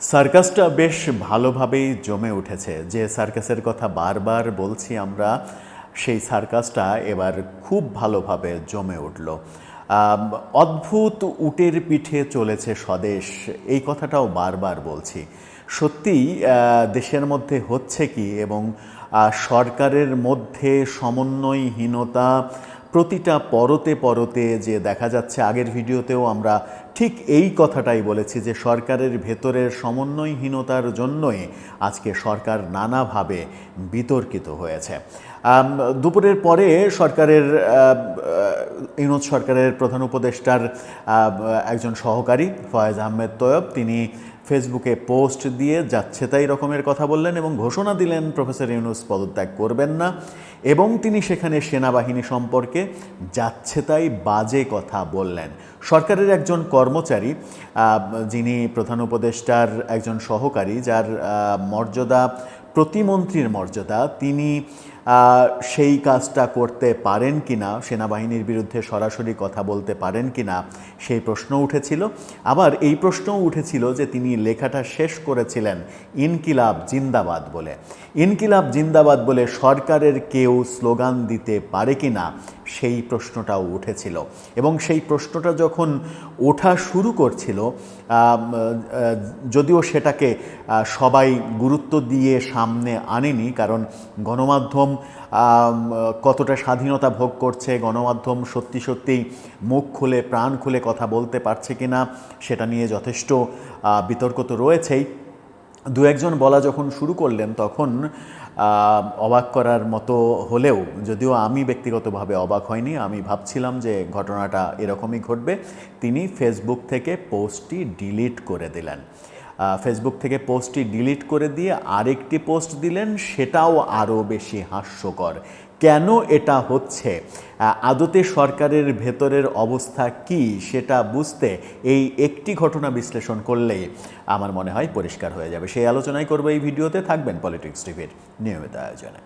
সার্কাসটা বেশ ভালোভাবেই জমে উঠেছে। যে সার্কাসের কথা বারবার বলছি আমরা সেই সার্কাসটা এবার খুব ভালোভাবে জমে উঠল। অদ্ভুত উটের পিঠে চলেছে স্বদেশ এই কথাটাও বারবার বলছি। সত্যিই আহ, দেশের মধ্যে হচ্ছে কি এবং সরকারের মধ্যে সমন্বয়হীনতা প্রতিটা পরতে পরতে যে দেখা যাচ্ছে আগের ভিডিওতেও আমরা ঠিক এই কথাটাই বলেছি যে সরকারের ভেতরের সমন্বয়হীনতার জন্যই আজকে সরকার নানাভাবে বিতর্কিত হয়েছে। দুপুরের পরে সরকারের ইউনুস সরকারের প্রধান উপদেষ্টার একজন সহকারী ফয়েজ আহমেদ তৈয়ব, তিনি ফেসবুকে পোস্ট দিয়ে যাচ্ছে তাই রকমের কথা বললেন এবং ঘোষণা দিলেন, প্রফেসর ইউনুস পদত্যাগ করবেন না। এবং তিনি সেখানে সেনাবাহিনী সম্পর্কে যাচ্ছে তাই বাজে কথা বললেন। সরকারের একজন কর্মচারী যিনি প্রধান উপদেষ্টার একজন সহকারী, যার মর্যাদা, প্রতিমন্ত্রীর মর্যাদা, তিনি সেই কাজটা করতে পারেন কি না সেনাবাহিনীর বিরুদ্ধে সরাসরি কথা বলতে পারেন কি না সেই প্রশ্ন উঠেছিল। আবার এই প্রশ্নও উঠেছিল যে তিনি লেখাটা শেষ করেছিলেন ইনকিলাব জিন্দাবাদ বলে। ইনকিলাব জিন্দাবাদ বলে সরকারের কেউ স্লোগান দিতে পারে কিনা সেই প্রশ্নটাও উঠেছিল। এবং সেই প্রশ্নটা যখন ওঠা শুরু করছিল যদিও সেটাকে সবাই গুরুত্ব দিয়ে সামনে আনেনি, কারণ গণমাধ্যম কতটা স্বাধীনতা ভোগ করছে, গণমাধ্যম সত্যি সত্যি মুখ খুলে, প্রাণ খুলে কথা বলতে পারছে কি না সেটা নিয়ে যথেষ্ট বিতর্ক তো রয়েছেই। দু একজন বলা যখন শুরু করলেন, তখন অবাক করার মতো হলেও যদিও আমি ব্যক্তিগতভাবে অবাক হয়নি আমি ভাবছিলাম যে ঘটনাটা এরকমই ঘটবে। তিনি ফেসবুক থেকে পোস্টটি ডিলিট করে দিলেন। ফেসবুক থেকে পোস্টটি ডিলিট করে দিয়ে আরেকটি পোস্ট দিলেন, সেটাও আরও বেশি হাস্যকর। কেন এটা হচ্ছে? আদতে সরকারের ভেতরের অবস্থা কি সেটা বুঝতে এই একটি ঘটনা বিশ্লেষণ করলেই আমার মনে হয় পরিষ্কার হয়ে যাবে। সেই আলোচনাই করব এই ভিডিওতে। থাকবেন পলিটিক্স টিভির নিয়মিত আয়োজনে।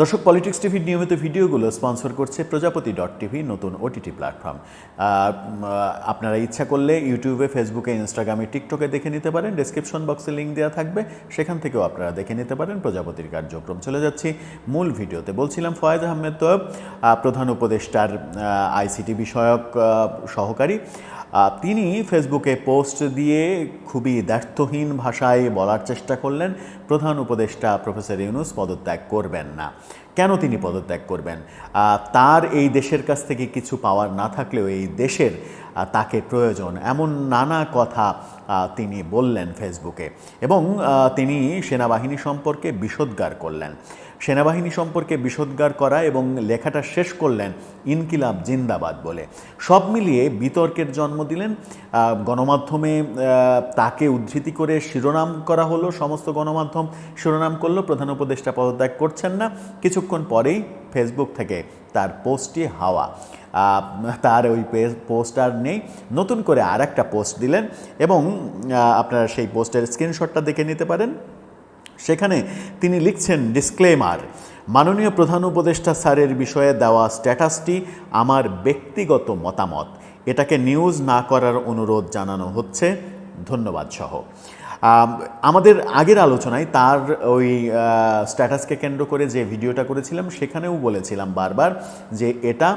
দর্শক পলিটিক্স টিভির নিয়মিত ভিডিওগুলো স্পন্সর করছে প্রজাপতি ডট টিভি নতুন ওটিটি প্ল্যাটফর্ম আপনারা ইচ্ছা করলে ইউটিউবে ফেসবুকে ইনস্টাগ্রামে টিকটকে দেখে নিতে পারেন। ডেসক্রিপশন বক্সে লিঙ্ক দেওয়া থাকবে। সেখান থেকেও আপনারা দেখে নিতে পারেন প্রজাপতির কার্যক্রম। চলে যাচ্ছি মূল ভিডিওতে। বলছিলাম ফয়েজ আহমেদ তোয়েব প্রধান উপদেষ্টার আইসিটি বিষয়ক সহকারী। তিনি ফেসবুকে পোস্ট দিয়ে খুবই দ্ব্যর্থহীন ভাষায় বলার চেষ্টা করলেন। প্রধান উপদেষ্টা প্রফেসর ইউনুস পদত্যাগ করবেন না। কেন তিনি পদত্যাগ করবেন? তার এই দেশের কাছ থেকে কিছু পাওয়ার না থাকলেও এই দেশের তাকে প্রয়োজন এমন নানা কথা তিনি বললেন ফেসবুকে। এবং তিনি সেনাবাহিনী সম্পর্কে বিষোদ্গার করলেন। সেনাবাহিনী সম্পর্কে বিষোদ্গার করা এবং লেখাটা শেষ করলেন ইনকিলাব জিন্দাবাদ বলে। সব মিলিয়ে বিতর্কের জন্ম দিলেন গণমাধ্যমে তাকে উদ্ধৃতি করে শিরোনাম করা হলো, সমস্ত গণমাধ্যম শিরোনাম করল, প্রধান উপদেষ্টা পদত্যাগ করছেন না। কিছুক্ষণ পরেই ফেসবুক থেকে তার পোস্টটি হাওয়া। তার ওই পোস্ট আর নেই। নতুন করে আর একটা পোস্ট দিলেন এবং আপনারা সেই পোস্টের স্ক্রিনশটটা দেখে নিতে পারেন। সেখানে তিনি লিখছেন ডিসক্লেমার মাননীয় প্রধান উপদেষ্টা স্যারের বিষয়ে দেওয়া স্ট্যাটাসটি আমার ব্যক্তিগত মতামত। এটাকে নিউজ না করার অনুরোধ জানানো হচ্ছে। ধন্যবাদ সহ। আমাদের আগের আলোচনায় তার ওই স্ট্যাটাসকে কেন্দ্র করে যে ভিডিওটা করেছিলাম, সেখানেও বলেছিলাম বারবার যে এটা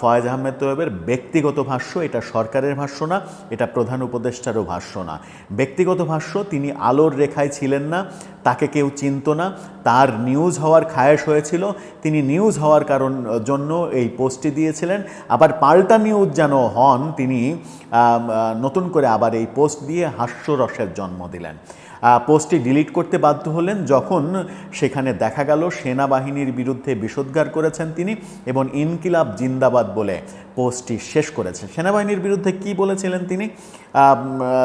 ফয়েজ আহমেদ তোয়েবের ব্যক্তিগত ভাষ্য, এটা সরকারের ভাষ্য না, এটা প্রধান উপদেষ্টারও ভাষ্য না। ব্যক্তিগত ভাষ্য তিনি আলোর রেখায় ছিলেন না তাকে কেউ চিনত না। তার নিউজ হওয়ার খায়েশ হয়েছিল। তিনি নিউজ হওয়ার কারণ জন্য এই পোস্টটি দিয়েছিলেন। আবার পাল্টা নিউজ যেন হন, তিনি নতুন করে আবার এই পোস্ট দিয়ে হাস্যরসের জন্ম দিলেন। পোস্টটি ডিলিট করতে বাধ্য হলেন যখন সেখানে দেখা গেল সেনাবাহিনীর বিরুদ্ধে বিষোদ্গার করেছেন তিনি এবং ইনকিলাব জিন্দাবাদ বলে পোস্টটি শেষ করেছেন সেনাবাহিনীর বিরুদ্ধে কি বলেছিলেন তিনি?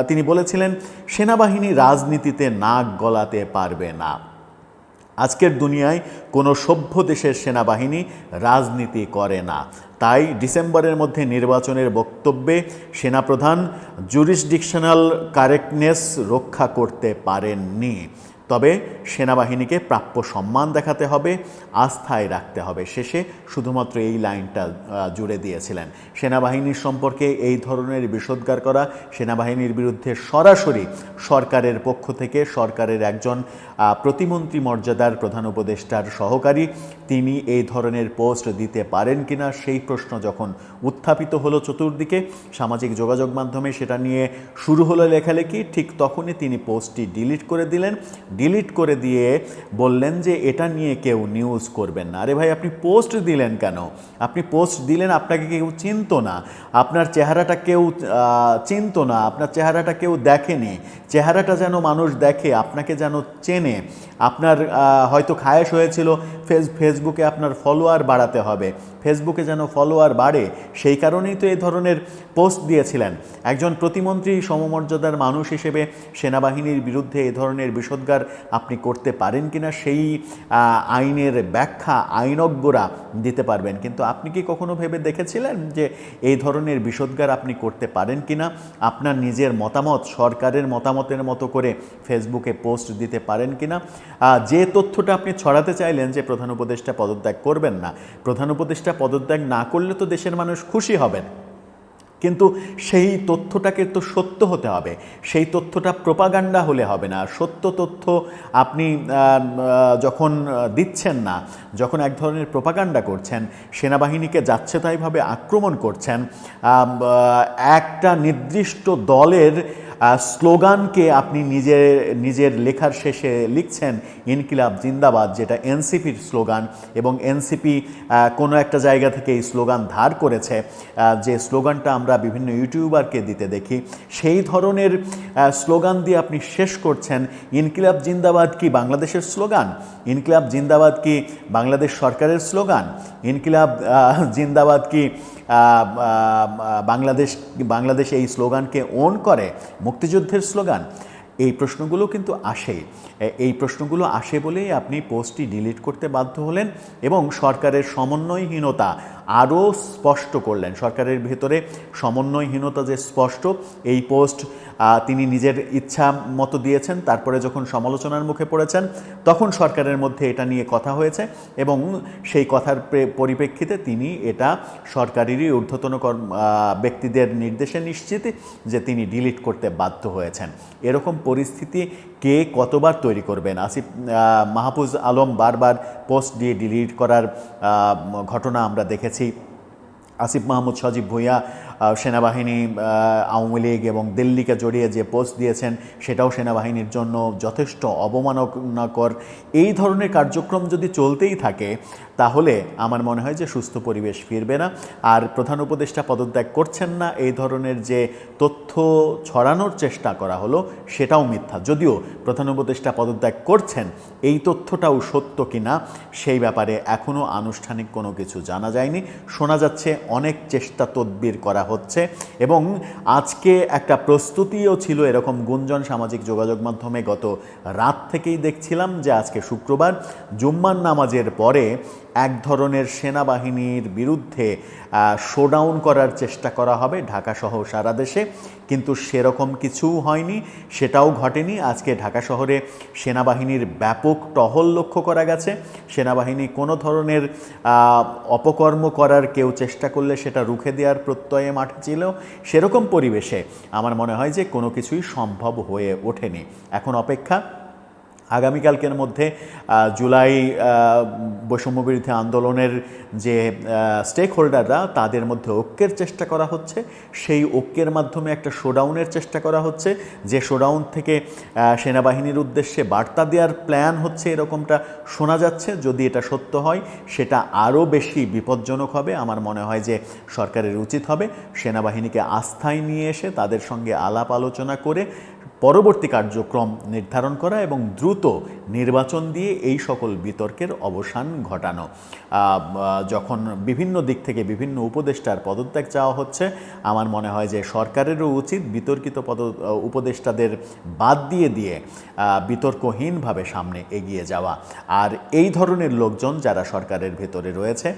তিনি বলেছিলেন, সেনাবাহিনী রাজনীতিতে নাক গলাতে পারবে না। আজকের দুনিয়ায় কোনো সভ্য দেশের সেনাবাহিনী রাজনীতি করে না। তাই ডিসেম্বরের মধ্যে নির্বাচনের বক্তব্যে সেনাপ্রধান জুরিসডিকশনাল কারেক্টনেস রক্ষা করতে পারেননি। তবে সেনাবাহিনীকে প্রাপ্য সম্মান দেখাতে হবে, আস্থায় রাখতে হবে। শেষে শুধুমাত্র এই লাইনটা জুড়ে দিয়েছিলেন। সেনাবাহিনীর সম্পর্কে এই ধরনের বিষোদ্গার করা, সেনাবাহিনীর বিরুদ্ধে সরাসরি সরকারের পক্ষ থেকে সরকারের একজন প্রতিমন্ত্রী মর্যাদার প্রধান উপদেষ্টার সহকারী, তিনি এই ধরনের পোস্ট দিতে পারেন কিনা সেই প্রশ্ন যখন উত্থাপিত হলো চতুর্দিকে, সামাজিক যোগাযোগ মাধ্যমে সেটা নিয়ে শুরু হলো লেখালেখি, ঠিক তখনই তিনি পোস্টটি ডিলিট করে দিলেন। ডিলিট করে দিয়ে বললেন যে এটা নিয়ে কেউ নিউজ করবেন না। আরে ভাই, আপনি পোস্ট দিলেন কেন? আপনি পোস্ট দিলেন, আপনাকে কেউ চিনত না। আপনার চেহারাটা কেউ চিনত না। আপনার চেহারাটা কেউ দেখেনি। চেহারাটা যেন মানুষ দেখে, আপনাকে যেন চেনে। আপনার হয়তো খায়েশ হয়েছিল, ফেস, ফেসবুকে আপনার ফলোয়ার বাড়াতে হবে। ফেসবুকে যেন ফলোয়ার বাড়ে, সেই কারণেই তো এই ধরনের পোস্ট দিয়েছিলেন। একজন প্রতিমন্ত্রী, সমমর্যাদার মানুষ হিসেবে সেনাবাহিনীর বিরুদ্ধে এই ধরনের বিষোদ্গার আপনি করতে পারেন কিনা, সেই আইনের ব্যাখ্যা আইনজ্ঞরা দিতে পারবেন। কিন্তু আপনি কি কখনো ভেবে দেখেছিলেন যে এই ধরনের বিষোদ্গার আপনি করতে পারেন কিনা? আপনার নিজের মতামত, সরকারের মতামতের মতো করে ফেসবুকে পোস্ট দিতে পারেন কিনা? যে তথ্যটা আপনি ছড়াতে চাইলেন যে প্রধান উপদেষ্টা পদত্যাগ করবেন না, প্রধান উপদেষ্টা পদত্যাগ না করলে তো দেশের মানুষ খুশি হবেন। কিন্তু সেই তথ্যটাকে তো সত্য হতে হবে, সেই তথ্যটা প্রপাগান্ডা হলে হবে না। সত্য তথ্য আপনি যখন দিচ্ছেন না, যখন এক ধরনের প্রপাগান্ডা করছেন, সেনাবাহিনীকে যাচ্ছে তাইভাবে আক্রমণ করছেন একটা নির্দিষ্ট দলের স্লোগানকে আপনি নিজের নিজের লেখার শেষে লিখছেন, ইনকিলাব, জিন্দাবাদ, যেটা এনসিপির স্লোগান এবং এনসিপি কোনো একটা জায়গা থেকে এই স্লোগান ধার করেছে। যে স্লোগানটা আমরা বিভিন্ন ইউটিউবারকে দিতে দেখি, সেই ধরনের স্লোগান দিয়ে আপনি শেষ করছেন, ইনকিলাব, জিন্দাবাদ কি বাংলাদেশের স্লোগান? ইনকিলাব, জিন্দাবাদ কি বাংলাদেশ সরকারের স্লোগান? ইনকিলাব জিন্দাবাদ কি বাংলাদেশ বাংলাদেশ এই স্লোগানকে ওন করে, মুক্তিযুদ্ধের স্লোগান? এই প্রশ্নগুলো কিন্তু আসে। এই প্রশ্নগুলো আসে বলেই আপনি পোস্টটি ডিলিট করতে বাধ্য হলেন এবং সরকারের সমন্বয়হীনতা আরও স্পষ্ট করলেন। সরকারের ভেতরে সমন্বয়হীনতা যে স্পষ্ট, এই পোস্ট তিনি নিজের ইচ্ছা মতো দিয়েছেন, তারপরে যখন সমালোচনার মুখে পড়েছেন, তখন সরকারের মধ্যে এটা নিয়ে কথা হয়েছে এবং সেই কথার পরিপ্রেক্ষিতে তিনি এটা সরকারেরই ঊর্ধ্বতন ব্যক্তিদের নির্দেশে নিশ্চিত যে তিনি ডিলিট করতে বাধ্য হয়েছেন। এরকম পরিস্থিতি কে কতবার তৈরি করবেন? আসিফ মাহফুজ আলম বারবার পোস্ট দিয়ে ডিলিট করার ঘটনা আমরা দেখেছি। আসিফ মাহমুদ সজীব ভূঁইয়া সেনাবাহিনী আওয়ামী লীগ এবং দিল্লিকে জড়িয়ে যে পোস্ট দিয়েছেন, সেটাও সেনাবাহিনীর জন্য যথেষ্ট অবমাননাকর। এই ধরনের কার্যক্রম যদি চলতেই থাকে, তাহলে আমার মনে হয় যে সুস্থ পরিবেশ ফিরবে না। আর প্রধান উপদেষ্টা পদত্যাগ করছেন না, এই ধরনের যে তথ্য ছড়ানোর চেষ্টা করা হলো, সেটাও মিথ্যা। যদিও প্রধান উপদেষ্টা পদত্যাগ করছেন, এই তথ্যটাও সত্য কিনা, সেই ব্যাপারে এখনও আনুষ্ঠানিক কোনো কিছু জানা যায়নি। শোনা যাচ্ছে অনেক চেষ্টা তদবির করা হচ্ছে এবং আজকে একটা প্রস্তুতিও ছিল এরকম গুঞ্জন সামাজিক যোগাযোগ মাধ্যমে গত রাত থেকেই দেখছিলাম যে আজকে শুক্রবার জুম্মান নামাজের পরে এক ধরনের সেনাবাহিনীর বিরুদ্ধে শোডাউন করার চেষ্টা করা হবে ঢাকাসহ সারা দেশে। কিন্তু সেরকম কিছু হয়নি, সেটাও ঘটেনি। আজকে ঢাকা শহরে সেনাবাহিনীর ব্যাপক টহল লক্ষ্য করা গেছে। সেনাবাহিনী কোনো ধরনের অপকর্ম করার কেউ চেষ্টা করলে সেটা রুখে দেওয়ার প্রত্যয়ে মাঠে ছিল। সেরকম পরিবেশে আমার মনে হয় যে কোনো কিছুই সম্ভব হয়ে ওঠেনি। এখন অপেক্ষা আগামীকালকের মধ্যে জুলাই আহ, বৈষম্য বিরোধী আন্দোলনের যে স্টেক হোল্ডাররা তাদের মধ্যে ঐক্যের চেষ্টা করা হচ্ছে। সেই ঐক্যের মাধ্যমে একটা শোডাউনের চেষ্টা করা হচ্ছে। যে শোডাউন থেকে সেনাবাহিনীর উদ্দেশ্যে বার্তা দেওয়ার প্ল্যান হচ্ছে এরকমটা শোনা যাচ্ছে। যদি এটা সত্য হয় সেটা আরও বেশি বিপজ্জনক হবে। আমার মনে হয় যে সরকারের উচিত হবে সেনাবাহিনীকে আস্থায় নিয়ে এসে তাদের সঙ্গে আলাপ আলোচনা করে পরবর্তী কার্যক্রম নির্ধারণ করা এবং দ্রুত নির্বাচন দিয়ে এই সকল বিতর্কের অবসান ঘটানো। যখন বিভিন্ন দিক থেকে বিভিন্ন উপদেষ্টার পদত্যাগ চাওয়া হচ্ছে, আমার মনে হয় যে সরকারেরও উচিত বিতর্কিত পদ উপদেষ্টাদের বাদ দিয়ে দিয়ে বিতর্কহীনভাবে সামনে এগিয়ে যাওয়া। আর এই ধরনের লোকজন যারা সরকারের ভেতরে রয়েছে,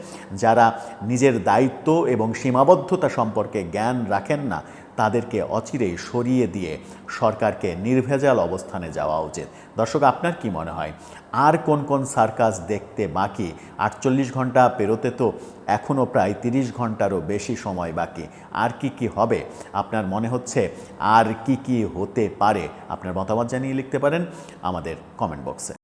যারা নিজের দায়িত্ব এবং সীমাবদ্ধতা সম্পর্কে জ্ঞান রাখেন না তাদেরকে অচিরেই সরিয়ে দিয়ে সরকারকে নির্ভেজাল অবস্থানে যাওয়া উচিত। দর্শক, আপনার কি মনে হয়? আর কোন কোন সার্কাস দেখতে বাকি? আটচল্লিশ ঘণ্টা পেরোতে তো এখনও প্রায় তিরিশ ঘন্টারও বেশি সময় বাকি। আর কি কি হবে? আপনার মনে হচ্ছে আর কি কি হতে পারে? আপনার মতামত জানিয়ে লিখতে পারেন আমাদের কমেন্ট বক্সে।